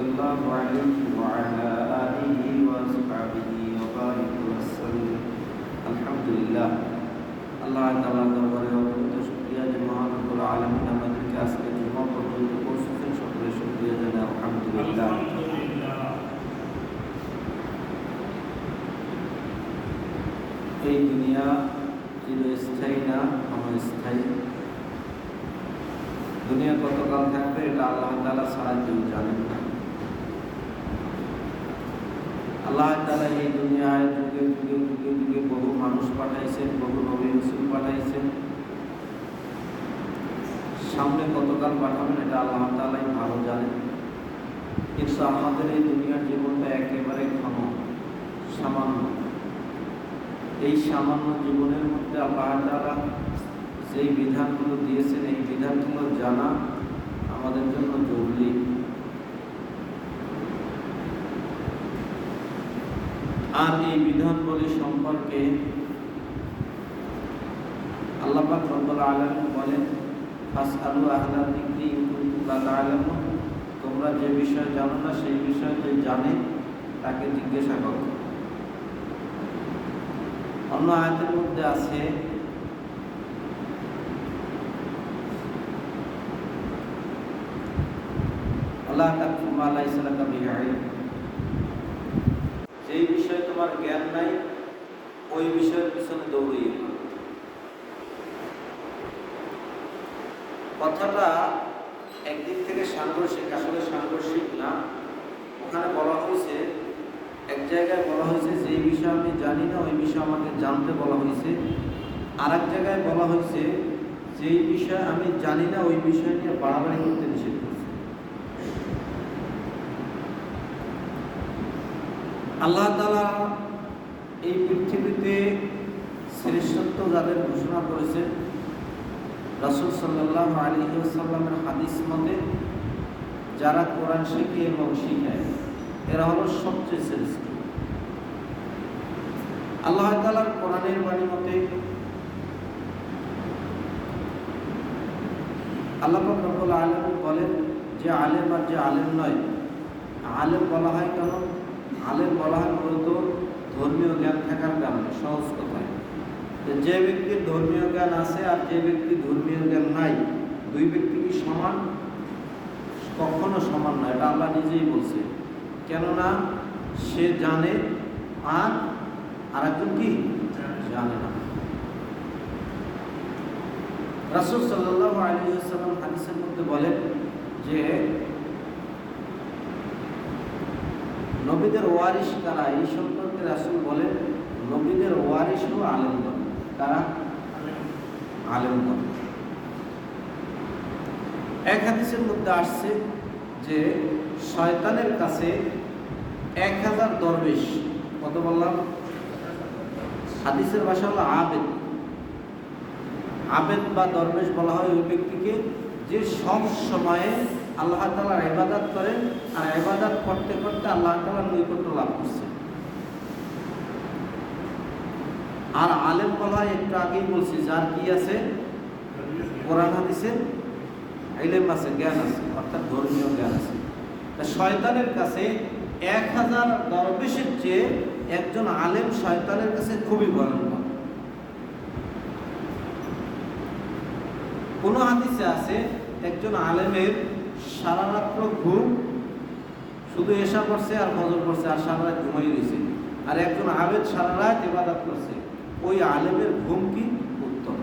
الله عليه وعلى آله وأصحابه وبارك وسلم الحمد لله আল্লাহ তাআলা দরবারে অত্যন্ত শুকরিয়া যে মহান রব্বুল আলামিন আমাদেরকে আজকে জুমা পর্যন্ত পৌঁছেছেন সকলে শুকরিয়া জানাই আলহামদুলিল্লাহ এই দুনিয়া চিরস্থায়ী না ক্ষণস্থায়ী দুনিয়া কতকাল থাকবে এটা আল্লাহ তালা ছাড়া কেউ জানেন না আল্লাহ তালা এই দুনিয়ায় যুগে যুগে যুগে যুগে বহু মানুষ পাঠাইছেন, বহু নবী রসুল পাঠাইছেন। সামনে কতকাল পাঠাবেন এটা আল্লাহ তালাই ভালো জানেন কিন্তু আমাদের এই দুনিয়ার জীবনটা একেবারে ক্ষম সামান্য। এই সামান্য জীবনের মধ্যে আল্লাহ তালা যেই বিধানগুলো দিয়েছেন, এই বিধানগুলো জানা আমাদের জন্য জরুরি। আর এই বিধানগুলি সম্পর্কে আল্লাপাক রব্বুল আলম বলেন ফাস আলু আহলা দিকরি আলম তোমরা যে বিষয় জানো না, সেই বিষয় যে জানে, তাকে জিজ্ঞাসা করো। অন্য আয়াতের মধ্যে আছে, আল্লাহ যেই বিষয়ে তোমার জ্ঞান নাই, ওই বিষয়ের পিছনে দৌড়িয়ে কথাটা একদিক থেকে সাংঘর্ষিক, আসলে সাংঘর্ষিক না। ওখানে বলা হয়েছে, এক জায়গায় বলা হয়েছে, যে বিষয় আমি জানি না, ওই বিষয় আমাকে জানতে বলা হয়েছে। আর এক জায়গায় বলা হয়েছে যেই বিষয় আমি জানি না, ওই বিষয় নিয়ে বাড়াবাড়ি করতে নিষেধ করছে আল্লাহ তালা এই পৃথিবীতে শ্রেষ্ঠত্ব যাদের ঘোষণা করেছেন, রাসুল সাল্লাহ আলী সাল্লামের হাদিস মতে, যারা কোরআন শেখে এবং শিখায়, এরা হলো সবচেয়ে শ্রেষ্ঠ। আল্লাহ তালার কোরআনের বাণী মতে, আল্লাহ রব্বুল আলম বলেন যে আলেম আর যে আলেম নয়, আলেম বলা হয় কেন? আলেম বলা হয় মূলত ধর্মীয় জ্ঞান থাকার কারণে, সহজ কথায়। যে ব্যক্তির ধর্মীয় জ্ঞান আছে আর যে ব্যক্তি ধর্মীয় জ্ঞান নাই, দুই ব্যক্তি কি সমান? কখনো সমান নয় এটা আল্লাহ নিজেই বলছে। কেননা সে জানে আর আর একজন কি? জানে না। রাসুল সাল্লাহ আলী হাদিসের মধ্যে বলেন যে নবীদের ওয়ারিশ কারা? এই সম্পর্কে রাসুল বলেন, নবীদের ওয়ারিশ ও আলেমগণ। তারা আলেমগণ। এক হাদিসের মধ্যে আসছে যে, শয়তানের কাছে এক হাজার দরবেশ, কত বললাম? হাদিসের ভাষা হলো আবেদ। আবেদ বা দরবেশ বলা হয় ওই ব্যক্তিকে যে সব সময়ে আল্লাহ তালার এবাদাত করেন আর এবাদাত করতে করতে আল্লাহ তালার নৈকট্য লাভ করছে। আর আলেম বলা একটু আগেই বলছি, যার কি আছে, কোরআন হাদিসের এলেম আছে, জ্ঞান আছে, অর্থাৎ ধর্মীয় জ্ঞান আছে। তা শয়তানের কাছে এক হাজার দরবেশের চেয়ে একজন আলেম শয়তানের কাছে খুবই ভয়ঙ্কর। কোন হাদিসে আছে, একজন আলেমের সারা রাত্র ঘুম, শুধু এসা করছে আর ফজর করছে, আর সারা রাত ঘুমাই রয়েছে। আর একজন আবেদ সারা রাত ইবাদত করছে। ওই আলেমের ঘুম কি উত্তম?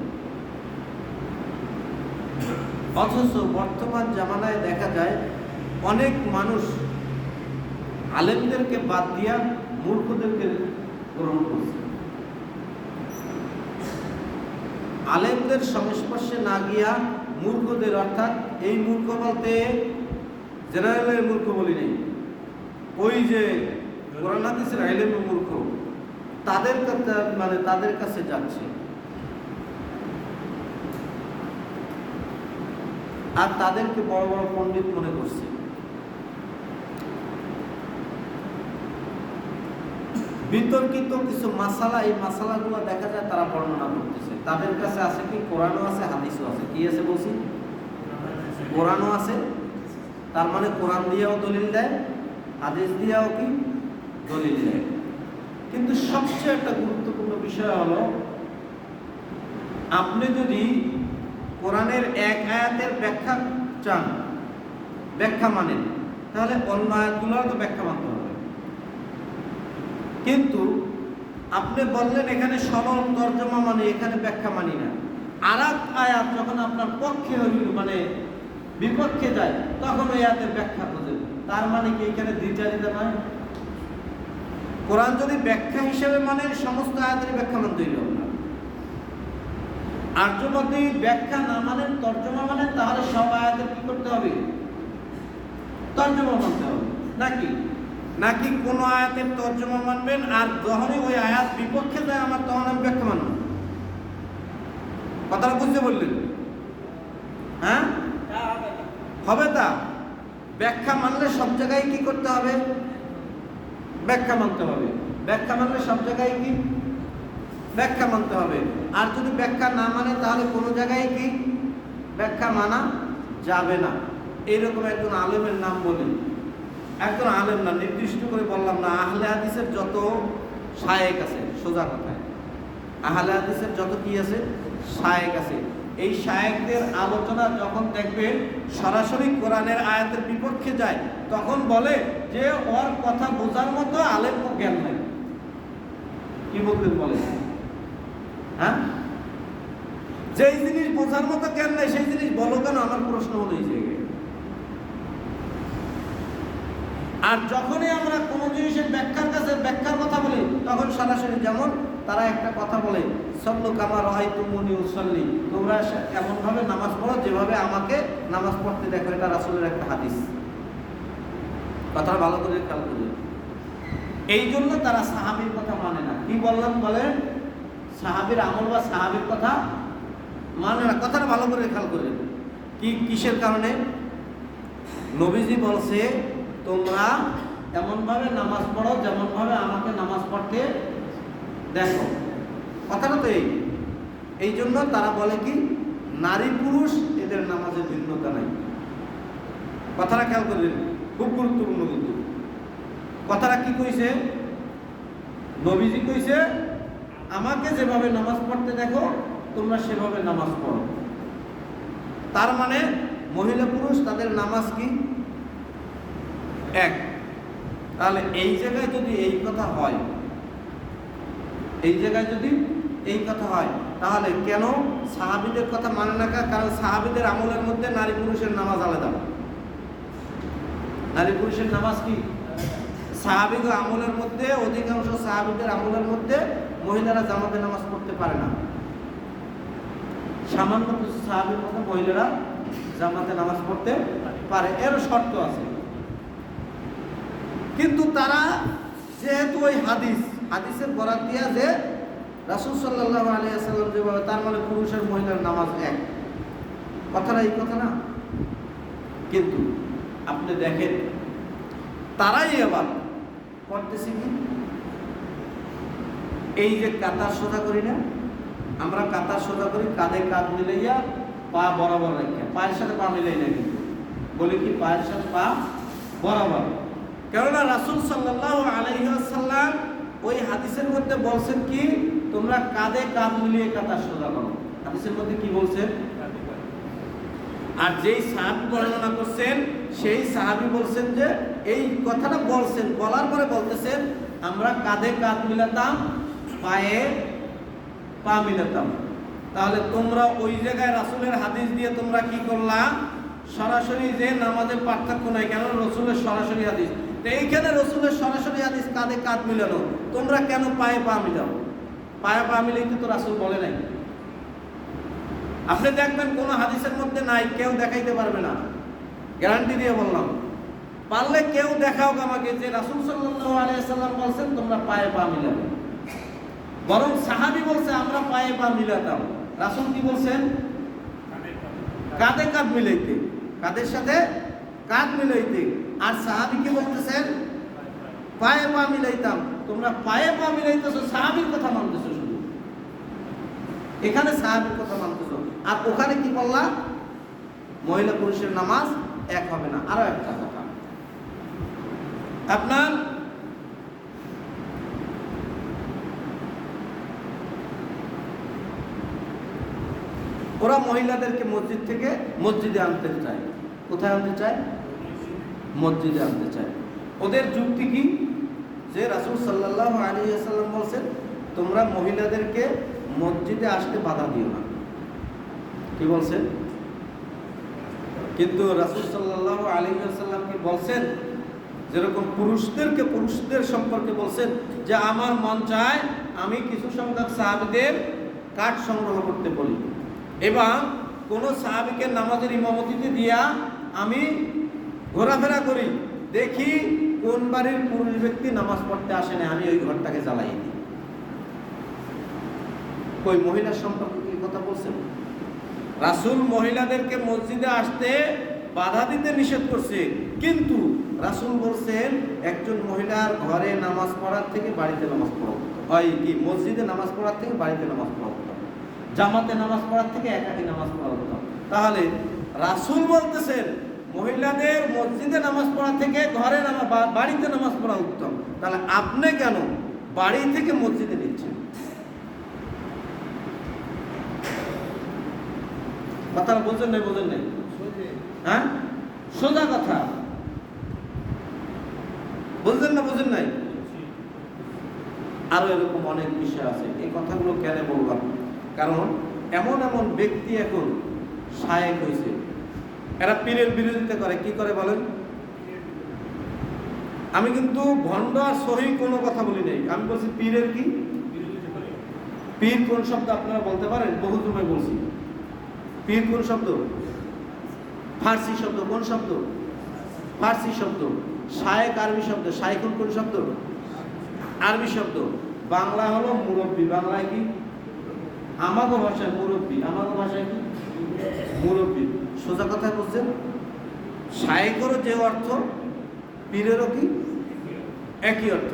অথচ বর্তমান জামানায় দেখা যায়, অনেক মানুষ আলেমদেরকে বাদ দিয়া মূর্খদেরকে গ্রহণ করছে। আলেমদের সংস্পর্শে না গিয়া মূর্খদের, অর্থাৎ এই মূর্খ বলতে জেনারেলের মূর্খ বলি নেই। ওই যে কোরআন হাদিসের আইলেমের মূর্খ, তাদের কাছে মানে তাদের কাছে যাচ্ছে। আর তাদেরকে বড় বড় পণ্ডিত মনে করছে। বিতর্কিত কিছু মাসালা, এই মাসালাগুলো দেখা যায় তারা বর্ণনা করতেছে। তাদের কাছে আছে কি? কোরআনও আছে, হাদিসও আছে। কি আছে বলছি? কোরআনও আছে। তার মানে কোরআন দিয়েও দলিল দেয়, হাদিস দিয়েও কি? দলিল দেয়। কিন্তু সবচেয়ে একটা গুরুত্বপূর্ণ বিষয় হলো, আপনি যদি কোরআনের এক আয়াতের ব্যাখ্যা চান, ব্যাখ্যা মানেন, তাহলে অন্য আয়াতগুলোর তো ব্যাখ্যা মানতে হবে। কিন্তু আপনি বললেন এখানে সরল তর্জমা মানে এখানে ব্যাখ্যা মানি না। আর আয়াত যখন আপনার পক্ষে মানে বিপক্ষে যায়, তখন ওই আয়াতের ব্যাখ্যা খোঁজেন তার মানে কি এখানে দ্বিচারিতা নয়? কোরআন যদি ব্যাখ্যা হিসেবে মানে সমস্ত আয়াতের ব্যাখ্যা মানতে হইল আর যদি ব্যাখ্যা না মানেন, তর্জমা মানেন, তাহলে সব আয়াতের কি করতে হবে? তর্জমা মানতে হবে। নাকি? নাকি কোন আয়াতের তর্জমা মানবেন? আর যখনই ওই আয়াত বিপক্ষে যায়, আমার তখন আমি ব্যাখ্যা মানব। কথাটা বুঝতে বললেন? হ্যাঁ? হবে তা। ব্যাখ্যা মানলে সব জায়গায় কি করতে হবে? ব্যাখ্যা মানতে হবে। ব্যাখ্যা মানলে সব জায়গায় কি? ব্যাখ্যা মানতে হবে। আর যদি ব্যাখ্যা না মানে তাহলে কোনো জায়গায় কি? ব্যাখ্যা মানা যাবে না। এইরকম একজন আলেমের নাম বলি একজন আলেম না, নির্দিষ্ট করে বললাম না, আহলে হাদিসের যত শায়েক আছে, সোজা কথায় আহলে হাদিসের যত কি আছে, শায়েক আছে। এই শায়েকদের আলোচনা যখন দেখবে, সরাসরি কোরআনের আয়াতের বিপক্ষে যায়, তখন বলে যে ওর কথা বোঝার মতো আলেম জ্ঞান নাই। কি বলতেন বলে হ্যাঁ? যেই জিনিস বোঝার মতো জ্ঞান নাই, সেই জিনিস বলো কেন? আমার প্রশ্ন হলো এই জায়গায় আর যখনই আমরা কোনো জিনিসের ব্যাখ্যার কাছে ব্যাখ্যার কথা বলি, তখন সরাসরি যেমন তারা একটা কথা বলে, সল্লু কামার হয় তুমনি উসল্লি তোমরা এমনভাবে নামাজ পড়ো যেভাবে আমাকে নামাজ পড়তে দেখো, এটা রাসুলের একটা হাদিস। কথাটা ভালো করে খেয়াল করবে এই জন্য তারা সাহাবির কথা মানে না। কি বললাম? বলেন, সাহাবির আমল বা সাহাবির কথা মানে না। কথাটা ভালো করে খেয়াল করবেন কি, কিসের কারণে? নবীজি বলছে তোমরা এমনভাবে নামাজ পড়ো যেমনভাবে আমাকে নামাজ পড়তে দেখো। কথাটা তো এই। এই জন্য তারা বলে কি, নারী পুরুষ এদের নামাজের ভিন্নতা নাই। কথাটা খেয়াল করবেন, খুব গুরুত্বপূর্ণ কিন্তু। কথাটা কি কইছে? নবীজি কইছে, আমাকে যেভাবে নামাজ পড়তে দেখো, তোমরা সেভাবে নামাজ পড়ো। তার মানে মহিলা পুরুষ তাদের নামাজ কি এক। তাহলে এই জায়গায় যদি এই কথা হয়, এই জায়গায় যদি এই কথা হয়, তাহলে কেন সাহাবিদের কথা মানে না কারণ সাহাবিদের আমলের মধ্যে নারী পুরুষের নামাজ আলাদা। নারী পুরুষের নামাজ কি? সাহাবিদের আমলের মধ্যে, অধিকাংশ সাহাবিদের আমলের মধ্যে মহিলারা জামাতে নামাজ পড়তে পারে না। সামান্য কিছু সাহাবির মধ্যে মহিলারা জামাতে নামাজ পড়তে পারে। এরও শর্ত আছে। কিন্তু তারা যেহেতু ওই হাদিস, হাদিসের বরাত দিয়া যে রাসুল সাল্লাহ আলিয়াল্লাম যেভাবে, তার মানে পুরুষের মহিলার নামাজ এক। কথাটা এই কথা না? কিন্তু আপনি দেখেন, তারাই আবার করতেছি কি? এই যে কাতার সোজা করি না, আমরা কাতার সোজা করি, কাঁধে কাঁধ মিলাইয়া পা বরাবর রেখে। পায়ের সাথে পা মিলাই না কিন্তু। বলি কি, পায়ের সাথে পা বরাবর। কেননা রাসুল সাল্লাহ আলাইসাল্লাম ওই হাদিসের মধ্যে বলছেন কি, তোমরা কাঁধে কাঁধ মিলিয়ে কাতার সোজা করো। হাদিসের মধ্যে কি বলছেন আর যেই সাহাবি বর্ণনা করছেন, সেই সাহাবি বলছেন যে, এই কথাটা বলছেন, বলার পরে বলতেছেন, আমরা কাঁধে কাঁধ মিলাতাম, পায়ে পা মিলাতাম। তাহলে তোমরা ওই জায়গায় রাসুলের হাদিস দিয়ে তোমরা কি করলা? সরাসরি যে নামাজের পার্থক্য নাই কেন রসুলের সরাসরি হাদিস। এইখানে রসুলের সরাসরি হাদিস কাঁধে কাঁধ মিলানো, তোমরা কেন পায়ে পা মিলাও? পায়ে পা মিলাইতে তো রাসুল বলে নাই। আপনি দেখবেন কোনো হাদিসের মধ্যে নাই, কেউ দেখাইতে পারবে না। গ্যারান্টি দিয়ে বললাম। পারলে কেউ দেখাও আমাকে যে রাসুল সাল্লাম বলছেন, তোমরা পায়ে পা মিলাবে। বরং সাহাবী বলছে, আমরা পায়ে পা মিলাতাম। রাসুল কি বলছেন? কাঁধে কাঁধ মিলাইতে। কাঁধের সাথে কাঁধ মিলাইতে? আর সাহাবী কি বলতেছেন? পায়ে পা মিলাইতাম। তোমরা পায়ে পা মিলাইতেছো, সাহাবীর কথা মানতেছো শুধু। এখানে সাহাবীর কথা মানতেছো। আর ওখানে কি বললাম মহিলা পুরুষের নামাজ এক হবে না। আরও একটা কথা। আপনার ওরা মহিলাদেরকে মসজিদ থেকে মসজিদে আনতে চায়। কোথায় আনতে চায়? মসজিদে আনতে চায়। ওদের যুক্তি কি? যে রাসুল সাল্লাহ আলী আসাল্লাম বলছেন, তোমরা মহিলাদেরকে মসজিদে আসতে বাধা দিও না। কি বলছেন? কিন্তু রাসুল সাল্লাহ আলী আসাল্লাম কি বলছেন? যেরকম পুরুষদেরকে পুরুষদের সম্পর্কে বলছেন, যে আমার মন চায় আমি কিছু সংখ্যক সাহাবিদের কাঠ সংগ্রহ করতে বলি। এবং কোনো সাহাবিকে নামাজের ইমামতিতে দিয়া আমি ঘোরাফেরা করি। দেখি কোন বাড়ির পুরুষ ব্যক্তি নামাজ পড়তে আসে না, আমি ওই ঘরটাকে জ্বালাই দিই। ওই মহিলার সম্পর্কে কি কথা বলছেন? রাসুল মহিলাদেরকে মসজিদে আসতে বাধা দিতে নিষেধ করছে, কিন্তু রাসুল বলছেন, একজন মহিলার ঘরে নামাজ পড়ার থেকে বাড়িতে নামাজ পড়া হয় কি, মসজিদে নামাজ পড়ার থেকে বাড়িতে নামাজ পড়া উত্তম। জামাতে নামাজ পড়ার থেকে একাকি নামাজ পড়া উত্তম। তাহলে রাসুল বলতেছেন মহিলাদের মসজিদে নামাজ পড়া থেকে ঘরে নামাজ বাড়িতে নামাজ পড়া উত্তম। তাহলে আপনি কেন বাড়ি থেকে মসজিদে নিচ্ছেন? কথাটা বলছেন নাই বোঝেন নাই? হ্যাঁ? সোজা কথা। বলছেন না বুঝেন নাই? আরও এরকম অনেক বিষয় আছে। এই কথাগুলো কেন বললাম? কারণ এমন এমন ব্যক্তি এখন শায়েক হয়েছে। এরা পীরের বিরোধিতা করে কি করে বলেন? আমি কিন্তু ভণ্ড আর সহি কোনো কথা বলি নাই। আমি বলছি পীরের কি? পীর কোন শব্দ আপনারা বলতে পারেন? বহু তুমি বলছি। পীর কোন শব্দ? ফার্সি শব্দ কোন শব্দ? ফার্সি শব্দ। শায়েক আরবি শব্দ। শায়েকুন কোন শব্দ? আরবি শব্দ। বাংলা হলো মুরব্বী। বাংলায় কি? আমাগো ভাষায় মুরব্বী। আমাগো ভাষায় কি? মুরব্বী। সোজা কথা বলছেন শায়েকেরও যে অর্থ, পীরেরও কি? একই অর্থ।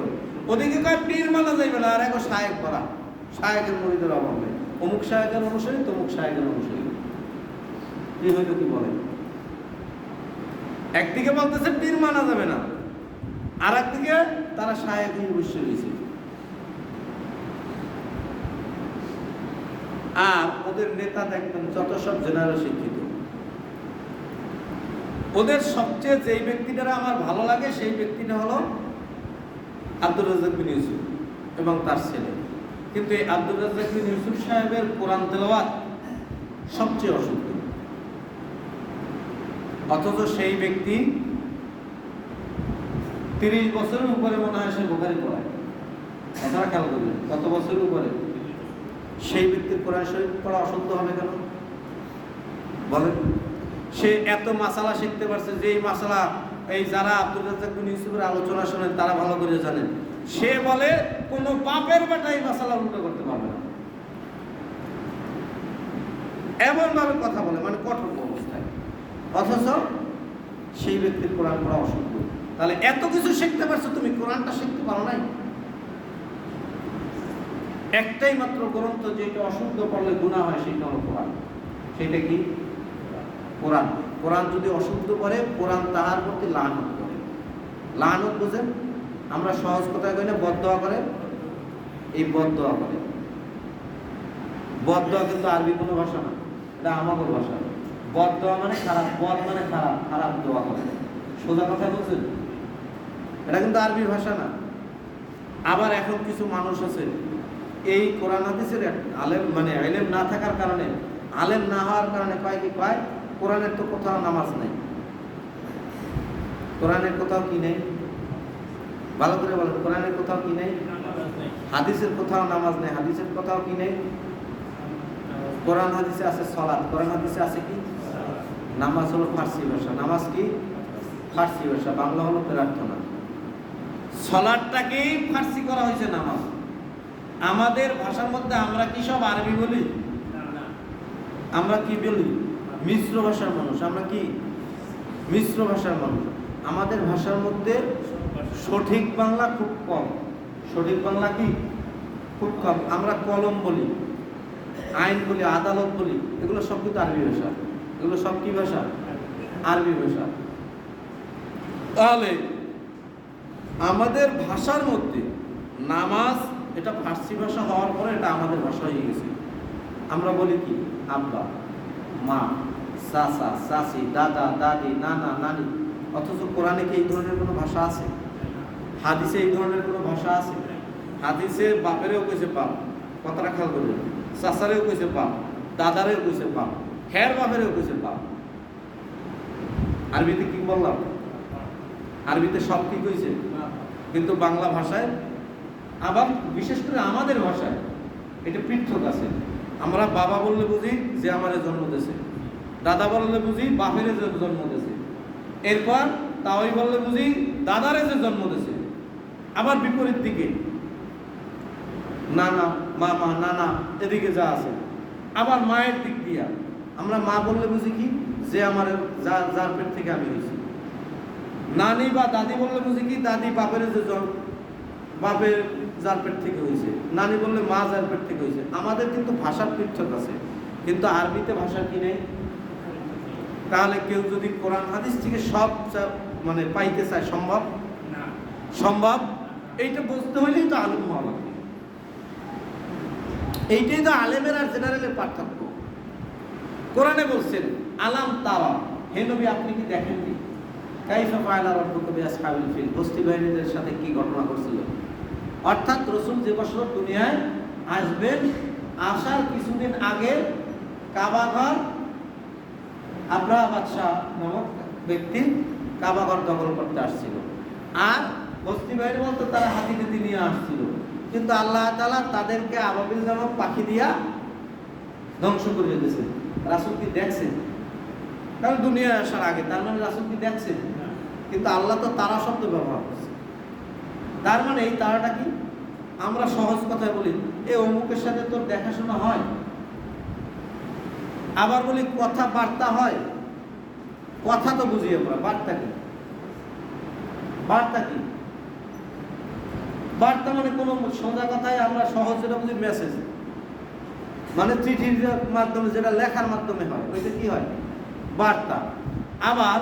ওদিকে কয়, পীর মানা যাইবে না, আর এখন শায়েক করা শায়েকের মরিদের অভাব নেই। অমুক শায়েকের অনুসারী, তমুক শায়েকের অনুসারী। কি হয়তো কি বলে? একদিকে বলতেছে, পীর মানা যাবে না। আর একদিকে তারা শায়েক অবশ্যই রয়েছে। আর ওদের নেতা দেখবেন যত সব জেনারেল শিক্ষিত। সবচেয়ে যেই ব্যক্তিটা আমার ভালো লাগে, সেই ব্যক্তিটা হলো আব্দুল রাজাক বিন ইউসুফ এবং তার ছেলে। কিন্তু এই আব্দুল রাজাক বিন ইউসুফ সাহেবের কোরআন তেলাওয়াত সবচেয়ে অশুদ্ধ। অথচ সেই ব্যক্তি তিরিশ বছরের উপরে মনে হয় সে বোখারি পড়ায় আপনারা খেয়াল করবেন, কত বছরের উপরে? সেই ব্যক্তির কোরআন শরীফ পড়া অশুদ্ধ হবে কেন? বলেন। সে এত মাসালা শিখতে পারছে যে এই মাসালা এই যারা আব্দুল রাজ্জাক বিন ইউসুফের আলোচনা শোনেন, তারা ভালো করে জানেন। সে বলে, কোনো পাপের বেটা এই মাসালা উল্টো করতে পারবে না। এমনভাবে কথা বলে মানে কঠোর অবস্থায়। অথচ সেই ব্যক্তির কোরআন পড়া অসম্ভব। তাহলে এত কিছু শিখতে পারছ, তুমি কোরআনটা শিখতে পারো নাই? একটাই মাত্র গ্রন্থ, যেটা অশুদ্ধ পড়লে গুণা হয়, সেটা হলো কোরআন। সেটা কি? কোরআন। কোরআন যদি অশুদ্ধ করে, কোরআন তাহার প্রতি লানত করে। লানত বুঝেন? আমরা সহজ কথায় কই না বদদোয়া করে এই বদদোয়া করে বদদোয়া কিন্তু আরবি কোনো ভাষা না, এটা আমাদের ভাষা। বদদোয়া মানে খারাপ, বদ মানে খারাপ খারাপ দোয়া করে সোজা কথা বলছেন? এটা কিন্তু আরবি ভাষা না। আবার এখন কিছু মানুষ আছে, এই কোরআন হাদিসের আলেম মানে আলেম না থাকার কারণে, আলেম না হওয়ার কারণে কয় কি কয়? কোরআনের তো কোথাও নামাজ নেই। কোরআনের কোথাও কি নেই? ভালো করে বলেন, কোরআনের কোথাও কি নেই? হাদিসের কোথাও নামাজ নেই, হাদিসের কোথাও কি নেই? কোরআন হাদিসে আছে সলাৎ, কোরআন হাদিসে আছে কি? নামাজ হলো ফার্সি ভাষা। নামাজ কি? ফার্সি ভাষা, বাংলা হলো প্রার্থনা। সলাটটাকেই ফার্সি করা হয়েছে নামাজ। আমাদের ভাষার মধ্যে আমরা কি সব আরবি বলি? আমরা কি বলি? মিশ্র ভাষার মানুষ, আমরা কি? মিশ্র ভাষার মানুষ। আমাদের ভাষার মধ্যে সঠিক বাংলা খুব কম। সঠিক বাংলা কি? খুব কম। আমরা কলম বলি, আইন বলি, আদালত বলি, এগুলো সব কিন্তু আরবি ভাষা। এগুলো সব কি ভাষা? আরবি ভাষা। তাহলে আমাদের ভাষার মধ্যে নামাজ, এটা ফার্সি ভাষা হওয়ার পরে এটা আমাদের ভাষা হয়ে গেছে। আমরা বলি কি? আব্বা, মা। চাচা চাচি দাদা দাদি নানা নানি অথচ কোরআনে কি এই ধরনের কোনো ভাষা আছে? হাদিসে এই ধরনের কোনো ভাষা আছে? হাদিসে বাপেরেও কইছে বাপ কথাটা খেয়াল করবেন চাচারেও কইছে বাপ দাদারেও কইছে বাপ হ্যার বাপেরেও কইছে বাপ আরবিতে কি বললাম? আরবিতে সব কি কইছে? কিন্তু বাংলা ভাষায়, আবার বিশেষ করে আমাদের ভাষায়, এটা পৃথক আছে। আমরা বাবা বললে বুঝি যে আমার জন্ম দিয়েছে। দাদা বললে বুঝি, বাপের যে জন্ম দিয়েছে। এরপর তাওই বললে বুঝি, দাদারে যে জন্ম দিয়েছে। আবার বিপরীত দিকে, নানা, মামা, নানা, এদিকে যা আছে। আবার মায়ের দিক দিয়া, আমরা মা বললে বুঝি কি, যে আমার যার যার পেট থেকে আমি হয়েছি নানি বা দাদি বললে বুঝি কি, দাদি বাপের যে জন্ম বাপের যার পেট থেকে হয়েছে। নানি বললে মা যার পেট থেকে হয়েছে। আমাদের কিন্তু ভাষার পৃথক আছে। কিন্তু আরবিতে ভাষা কি নেই? তাহলে কেউ যদি কোরআন হাদিস থেকে সব মানে পাইতে চায় সম্ভব? সম্ভব? এইটা বুঝতে হইলেই তো আলম হওয়া এইটাই তো আলেমের আর জেনারেলের পার্থক্য। কোরআনে বলছেন আলাম তারা। হে নবী আপনি কি দেখেননি? কাইফা ফায়লা রব্বুকা বিআসহাবিল ফিল। বস্তি বাহিনীদের সাথে কি ঘটনা ঘটছিল? অর্থাৎ রসুল যে বছর দুনিয়ায় আসবেন আসার কিছুদিন আগে কাবাঘর আব্রাহা বাদশাহ নামক ব্যক্তি কাবাঘর দখল করতে আসছিল। আর বস্তি বাহিনী বলতে তারা হাতিতে নিয়ে আসছিল। কিন্তু আল্লাহ তাআলা তাদেরকে আবাবিল নামক পাখি দিয়া ধ্বংস করে দিয়েছেন রাসুল কি দেখছেন? কারণ দুনিয়ায় আসার আগে, তার মানে রাসুল কি দেখছেন? কিন্তু আল্লাহ তো তারা শব্দ ব্যবহার করছে। তার মানে এই তারাটা কি? আমরা সহজ কথায় বলি, এ অমুকের সাথে তোর দেখাশোনা হয়? আবার বলি কথা বার্তা হয়। কথা তো বুঝি আমরা বার্তা কি? বার্তা কি? বার্তা মানে কোনো সোজা কথায় আমরা সহজ যেটা বুঝি মেসেজ মানে চিঠির মাধ্যমে, যেটা লেখার মাধ্যমে হয়, ওইটা কি হয়? বার্তা। আবার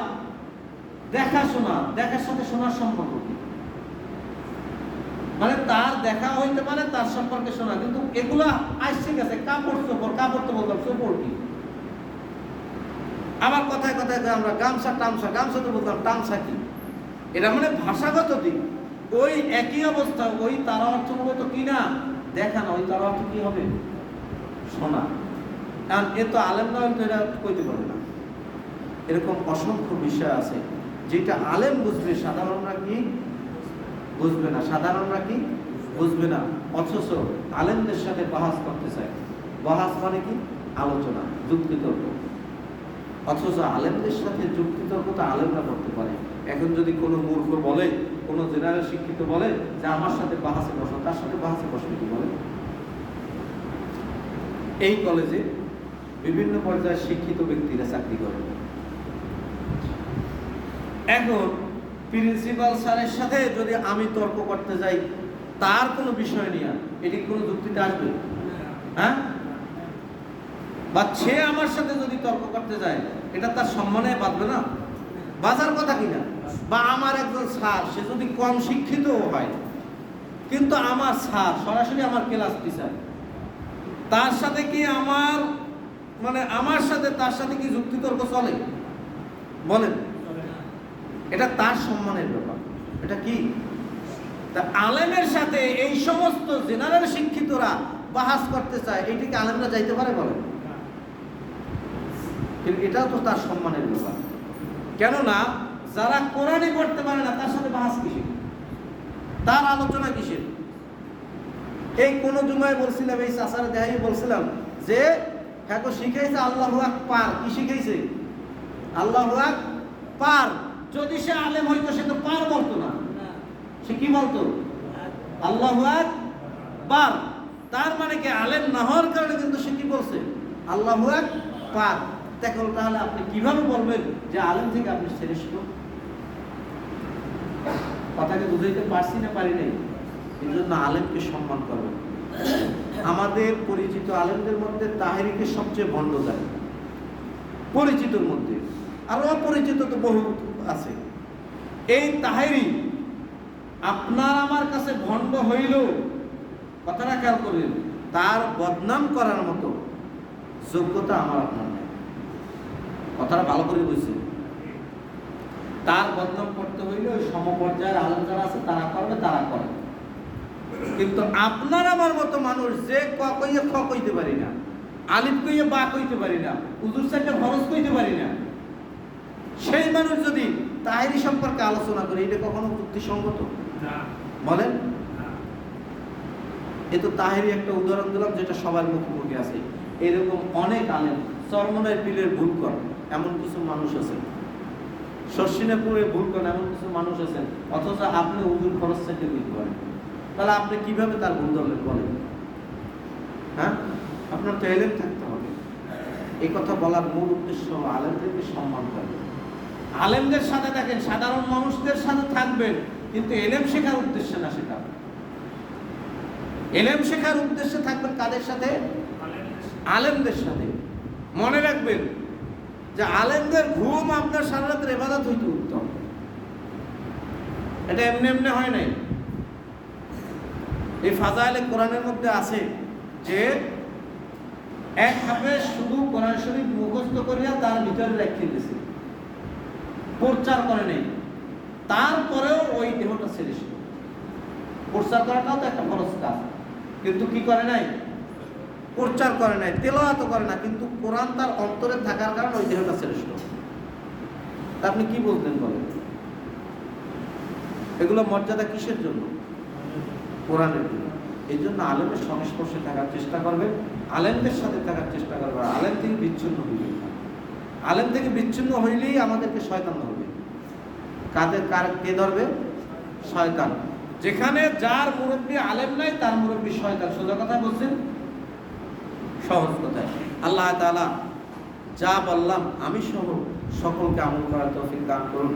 দেখাশোনা, দেখার সাথে শোনার সম্পর্ক কি? মানে তার দেখা হইতে পারে, তার সম্পর্কে শোনা, কিন্তু এগুলা আসছে গেছে, কাপড় চোপড়, কাপড় তো বলতাম চোপড় কি? আবার কথায় কথায় আমরা গামছা, টামছা, গামছা তো বলতাম, টামছা কি? এটা মানে ভাষাগত দিক। ওই একই অবস্থা, ওই তারা অর্থ মূলত কি না দেখা না, ওই তারা অর্থ কি হবে? শোনা। কারণ এ তো আলেম না তো এটা কইতে পারে না। এরকম অসংখ্য বিষয় আছে, যেটা আলেম বুঝবে সাধারণরা কি বুঝবে না? সাধারণরা কি বুঝবে না? অথচ আলেমদের সাথে বাহাস করতে চায়। বাহাস মানে কি? আলোচনা, যুক্তিতর্ক। অথচ আলেমদের সাথে যুক্তিতর্ক তো আলেমরা করতে পারে। এখন যদি কোনো মূর্খ বলে, কোনো জেনারেল শিক্ষিত বলে যে আমার সাথে বাহাসে বসো, তার সাথে বাহাসে বসবে কি বলে? এই কলেজে বিভিন্ন পর্যায়ে শিক্ষিত ব্যক্তিরা চাকরি করে। এখন প্রিন্সিপাল স্যারের সাথে যদি আমি তর্ক করতে যাই, তার কোনো বিষয় নিয়ে, এটি কোনো যুক্তিতে আসবে? হ্যাঁ? বা সে আমার সাথে যদি তর্ক করতে যায়, এটা তার সম্মানে বাঁধবে না? বাজার কথা কিনা বা আমার একজন স্যার, সে যদি কম শিক্ষিত হয়, কিন্তু আমার স্যার, সরাসরি আমার ক্লাস টিচার তার সাথে কি আমার মানে আমার সাথে তার সাথে কি যুক্তিতর্ক চলে? বলেন। এটা তার সম্মানের ব্যাপার। এটা কি? তা আলেমের সাথে এই সমস্ত জেনারেল শিক্ষিতরা বাহাস করতে চায় এটিকে আলেমরা যাইতে পারে বলেন? কিন্তু এটাও তো তার সম্মানের ব্যাপার। কেননা, যারা কোরআনই পড়তে পারে না, তার সাথে বাহাস কিসের? তার আলোচনা কিসের? এই কোন জুমায় বলছিলাম, এই চাষার দেহাই বলছিলাম যে হ্যাঁ শিখাইছে আল্লাহ পার কি শিখাইছে? আল্লাহ পার যদি সে আলেম হইতো, সে তো পার বলতো না। সে কি বলতো? আল্লাহ পার তার মানে কি আলেম না হওয়ার কারণে কিন্তু সে কি বলছে? আল্লাহ পার দেখো তাহলে আপনি কীভাবে বলবেন যে আলেম থেকে আপনি শ্রেষ্ঠ? কথাকে বুঝাইতে পারছি না পারি নাই। এই জন্য আলেমকে সম্মান করবেন আমাদের পরিচিত আলেমদের মধ্যে তাহেরিকে সবচেয়ে ভণ্ড যায় পরিচিতর মধ্যে। আরও অপরিচিত তো বহু আছে। এই তাহেরি আপনার আমার কাছে ভণ্ড হইল, কথাটা খেয়াল করবেন তার বদনাম করার মতো যোগ্যতা আমার আপনার নেই। কথাটা ভালো করে বুঝছেন তার বদনাম করতে হইলে ওই সমপর্যায়ের আলোচনা যারা আছে তারা করবে তারা করে। কিন্তু আপনার আমার মতো মানুষ যে ক কইয়ে খ কইতে পারি না আলিফ কইয়ে বা কইতে পারি না উজুর সাইডে খরচ কইতে পারি না সেই মানুষ যদি তাহেরি সম্পর্কে আলোচনা করে এটা কখনো যুক্তিসঙ্গত? বলেন? এ তো তাহেরি একটা উদাহরণ দিলাম যেটা সবার মুখে মুখে আছে। এরকম অনেক আলেন চরমনের পিলের ভুল কর। এমন কিছু মানুষ আছে শর্ষিনাপুরে ভুল করেন এমন কিছু মানুষ আছেন, অথচ আপনি উজুর খরচ থেকে দিতে পারেন তাহলে আপনি কীভাবে তার ভুল ধরলেন বলেন? হ্যাঁ? আপনার তো এলেম থাকতে হবে। এই কথা বলার মূল উদ্দেশ্য আলেমদেরকে সম্মান করা। আলেমদের সাথে দেখেন, সাধারণ মানুষদের সাথে থাকবেন, কিন্তু এলেম শেখার উদ্দেশ্যে না শেখা এলেম শেখার উদ্দেশ্যে থাকবেন কাদের সাথে? আলেমদের সাথে। মনে রাখবেন যে আলেমদের ঘুম আপনার সারা রাতের এবাদত হইতে উত্তম। এটা এমনি এমনি হয় নাই। এই ফাজাইলে কোরআনের মধ্যে আছে যে, এক হাফেজ শুধু কোরআন শরীফ মুখস্থ করিয়া তার ভিতরে রেখে দিয়েছে প্রচার করে নেই। তারপরেও ওই দেহটা ছেড়ে ছিল প্রচার করাটাও তো একটা খরচ কাজ। কিন্তু কি করে নাই? প্রচার করে নাই তেলাওয়াত করে না, কিন্তু কোরআন তার অন্তরে থাকার কারণে ওই দেহটা শ্রেষ্ঠ। আপনি কি বলতেন বলেন? এগুলো মর্যাদা কিসের জন্য? কোরআনের জন্য। এই জন্য আলেমের সংস্পর্শে থাকার চেষ্টা করবে, আলেমদের সাথে থাকার চেষ্টা করবে আলেম থেকে বিচ্ছিন্ন হইবে আলেম থেকে বিচ্ছিন্ন হইলেই আমাদেরকে শয়তান ধরবে। কাদের, কার, কে ধরবে? শয়তান। যেখানে যার মুরব্বী আলেম নাই, তার মুরব্বী শয়তান। সোজা কথা বলছেন সহজ কথায় আল্লাহ তালা যা বললাম আমি সহ সকলকে আমল করার তৌফিক দান করুন।